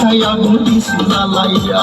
খাইয়া বুঝিস জ্বালাইয়া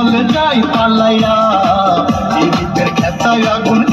দল যাই পালাইয়া জীবিতের খেতায় আগুন